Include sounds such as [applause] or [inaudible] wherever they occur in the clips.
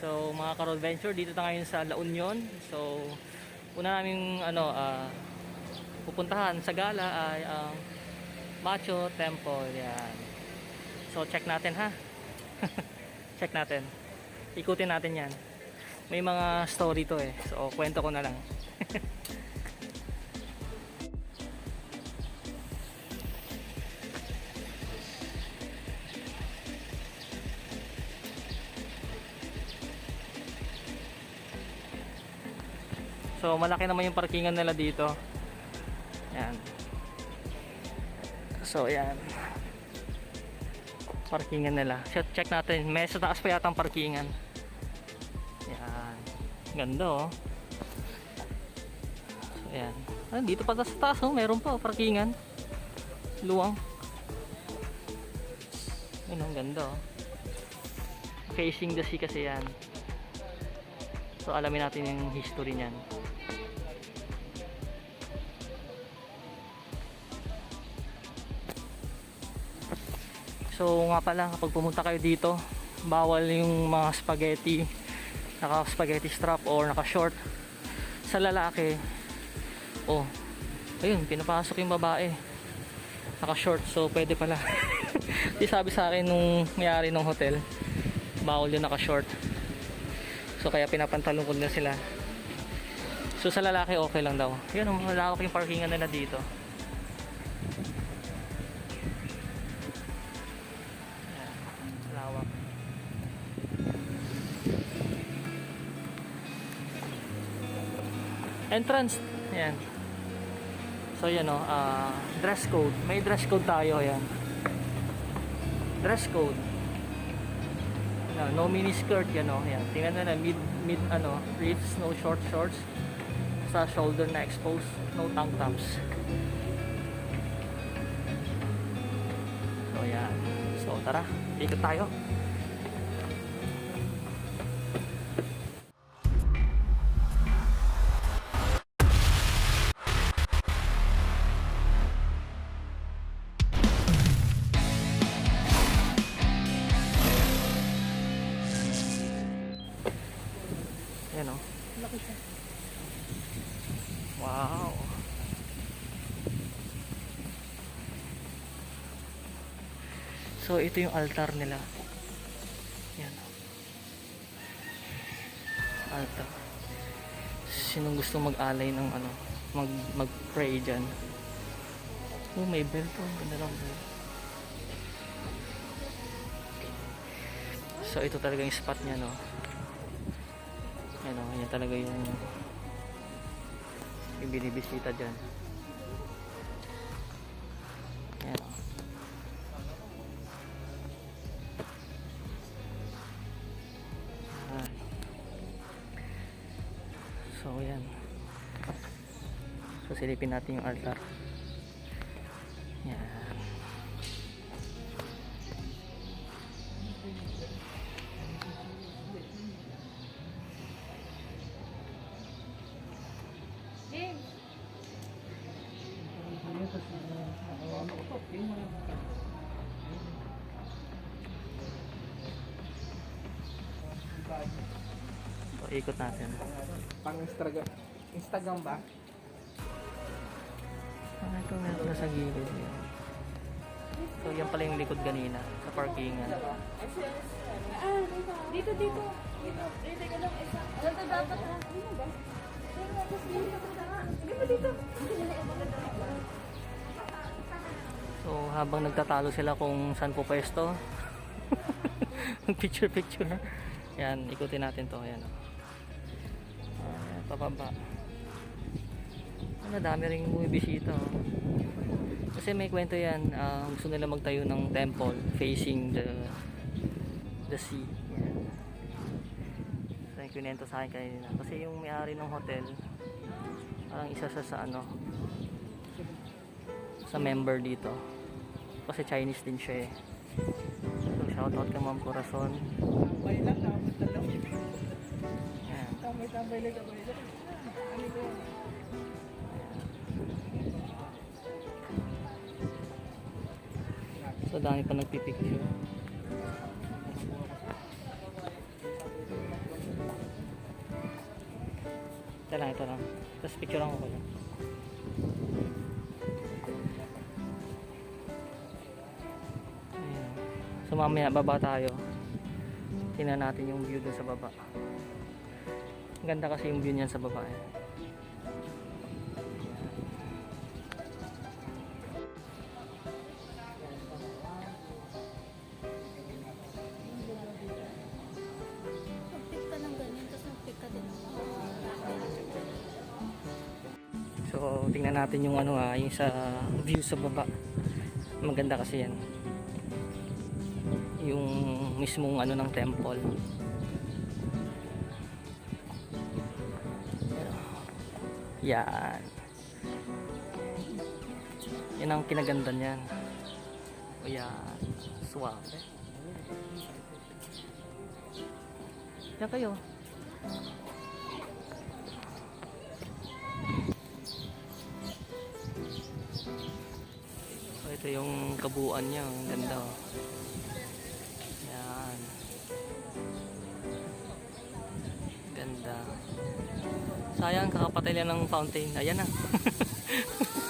So mga ka-road venture, dito tayo ngayon sa La Union. So una namin ano, ah, pupuntahan sa gala ay ang Macho Temple. Yan. So check natin ha. [laughs] check natin. Ikutin natin yan. May mga story to eh. So kwento ko na lang. So malaki naman yung parkingan nila dito. Yan. So yan. Parkingan nila. Check, check natin. May sa taas pa yata ang parkingan. Yan. Ganda oh. So yan. Ah, dito pa sa taas oh. Meron pa oh, parkingan. Luwang. Yun ang ganda oh. Facing the sea kasi yan. So alamin natin yung history niyan. So nga pala kapag pumunta kayo dito, bawal yung mga spaghetti, naka spaghetti strap or naka short. Sa lalaki, oh, ayun, pinapasok yung babae. Naka short, so pwede pala. [laughs] Di sabi sa akin nung mayari ng hotel, bawal yung naka short. So kaya pinapantalong ko na sila. So sa lalaki okay lang daw. Yun, malawak yung parkingan nila dito. Entrance. Yan. So yan o, ah, dress code. May dress code tayo, yan. Dress code. Yan, no mini skirt yan o. Yan. Tingnan na na, mid, mid ano, briefs, no short shorts. Sa shoulder na exposed, no tank tops. So yan. So tara, ikot tayo. Yan o. Laki siya. Wow. So ito yung altar nila. Yan. Altar. Sinong gusto mag-alay ng ano, mag mag-pray diyan. Oh, may bell to. Ganda lang bell. So ito talaga yung spot niya, no. Yan o, yan talaga yung yung binibisita dyan. Yan o. So, yan. So, silipin natin yung altar. Ikot natin. Pang Instagram. Instagram ba? Ah, ito meron na sa gilid. So, yan pala yung likod kanina sa parkingan. Ah, dito, dito. Dito, dito ka lang isa. Alam to dapat ha? Dito ba? Dito, dito. So, habang nagtatalo sila kung saan po pwesto, [laughs] picture picture. Yan, ikutin natin to. Yan. oh. Pababa. Ang dami rin bumibisita. Oh. Kasi may kwento yan. ah, gusto nila magtayo ng temple facing the the sea. Yan. So, yung kinento sa akin kanina. Kasi yung may-ari ng hotel, parang isa sa sa ano, sa member dito. Kasi Chinese din siya eh. So, shoutout ka Ma'am Corazon. So, dami pa nagpipicture. Ito lang, ito lang. Tapos picture ko kayo. Ayan. So mamaya baba tayo. Tingnan natin yung view dun sa baba. Ganda kasi yung view niyan sa baba eh. So tingnan natin yung ano ah, yung sa view sa baba. Maganda kasi yan. Yung mismong ano ng temple. Yan. Yan ang kinaganda niyan. O yan. Suwabe. Yan kayo. So, ito yung kabuuan niya. Ang ganda. oh. Yan. Ganda. Sayang, kakapatay lang ng fountain. Ayan na. [laughs]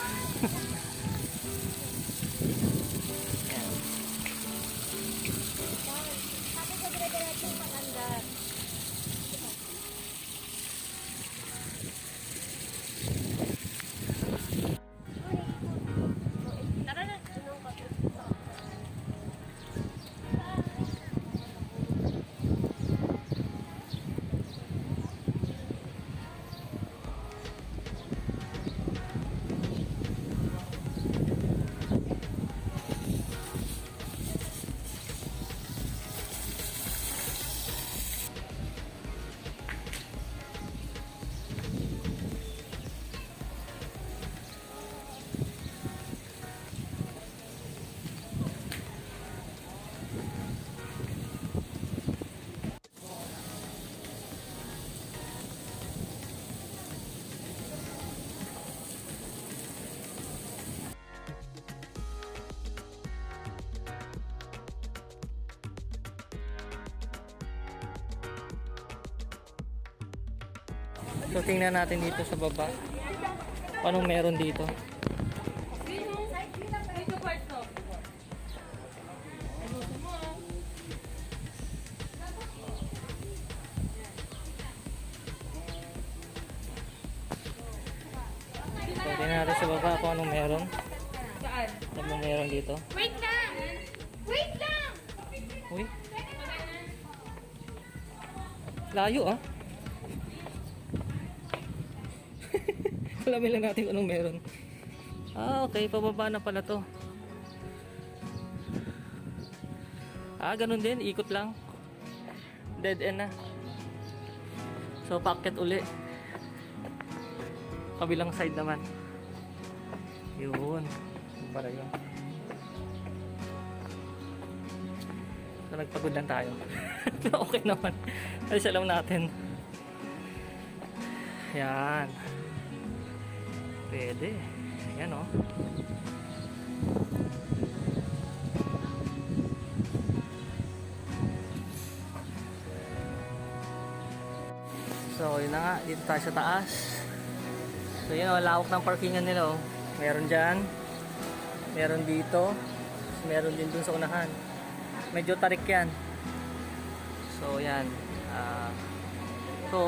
So tingnan natin dito sa baba. Anong meron dito? So tingnan natin sa baba kung anong meron. Anong meron dito? Wait lang! Wait lang! Uy. Layo ah. Alamin lang natin anong meron. Ah, okay. Pababa na pala to. Ah, ganun din. Ikot lang. Dead end na. So, packet uli. Kabilang side naman. Yun Para yun. So, nagpagod lang tayo. [laughs] okay naman. Alis alam natin. Yan. Pwede. Yan oh. So, yun na nga. Dito tayo sa taas. So, yun oh. Lawak ng parkingan nila oh. Meron dyan. Meron dito. Meron din dun sa unahan. Medyo tarik yan. So, yan. Ah, so,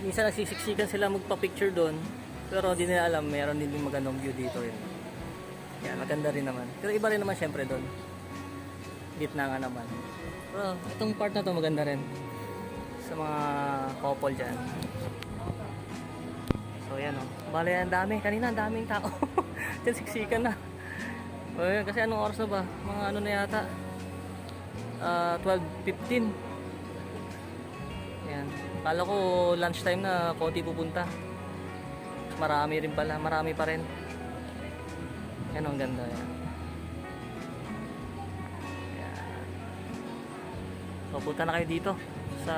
minsan nagsisiksikan sila magpa-picture doon. Pero hindi nila alam, meron din magandang view dito yun. Yan, maganda rin naman. Pero iba rin naman syempre doon. Gitna nga naman. Pero itong part na to maganda rin. Sa mga couple dyan. So yan o. Oh. Bale, ang dami. Kanina ang daming tao. [laughs] Diyan siksikan na. O, yun, kasi anong oras na ba? Mga ano na yata. Ah, 12.15. Yan. Kala ko lunchtime na konti pupunta. Marami rin pala. Marami pa rin. Yan ang ganda yan. So punta na kayo dito sa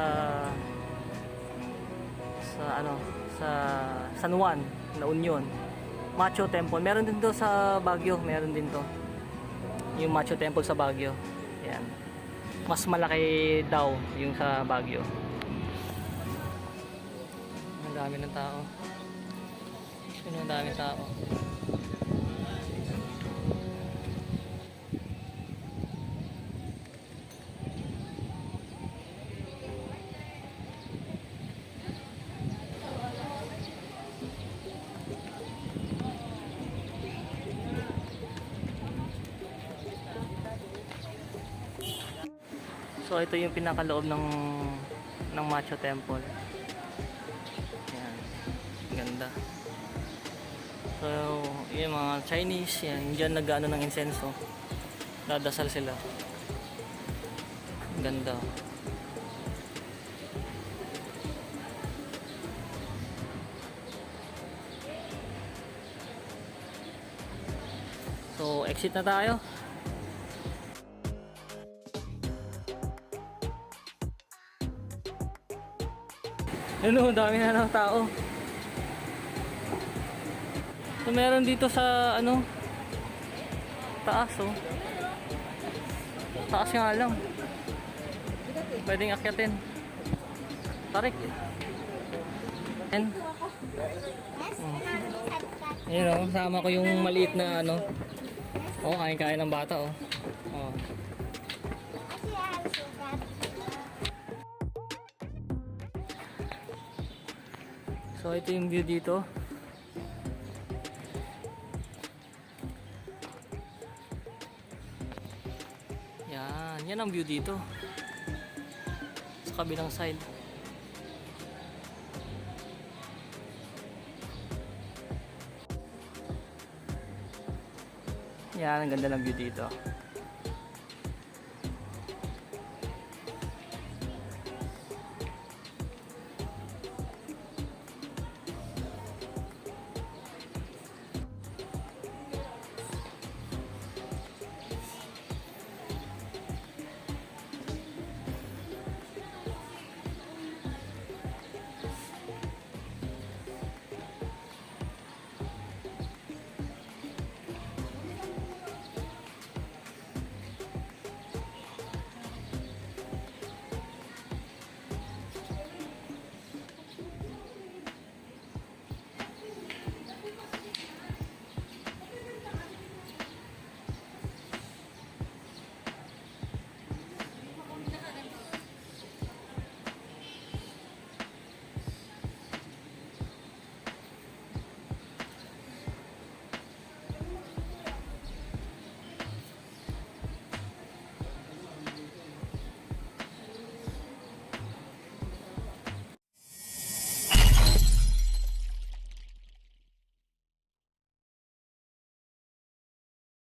sa ano sa San Juan na Union. Macho Temple. Meron din to sa Baguio. Meron din to. Yung Macho Temple sa Baguio. Yan. Mas malaki daw yung sa Baguio. Ang dami ng tao. Yun ang dami tao. So ito yung pinakaloob ng ng Macho Temple. Yan. Ganda. So, yung mga Chinese, yan, diyan nag-ano ng insenso. Dadasal sila. Ganda. So, exit na tayo. Ano, dami na ng tao. So, meron dito sa, ano, taas, oh. Taas nga lang. Pwedeng akyatin. Tarik. Yan. Oh. Yun, oh. Sama ko yung maliit na, ano. Oh, kain-kain ng bata, oh. Oh. So, ito yung view dito. Yan ang view dito. Sa kabilang side. Yan, ang ganda ng view dito.